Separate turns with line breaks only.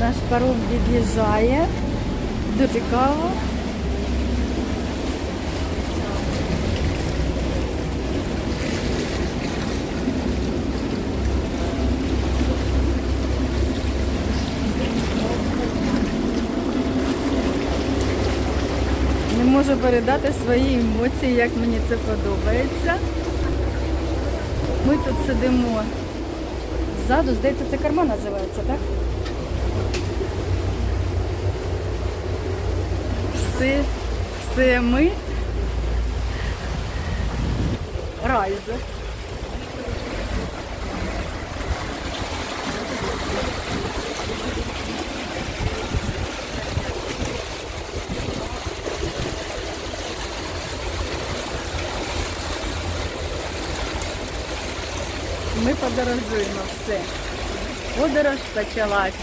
Наш паром від'їжджає. Дуже цікаво. Не можу передати свої емоції, як мені це подобається. Ми тут сидимо ззаду, здається, це карма називається, так? Все, все ми. Райзе. Ми подорожуємо все. Подорож почалася.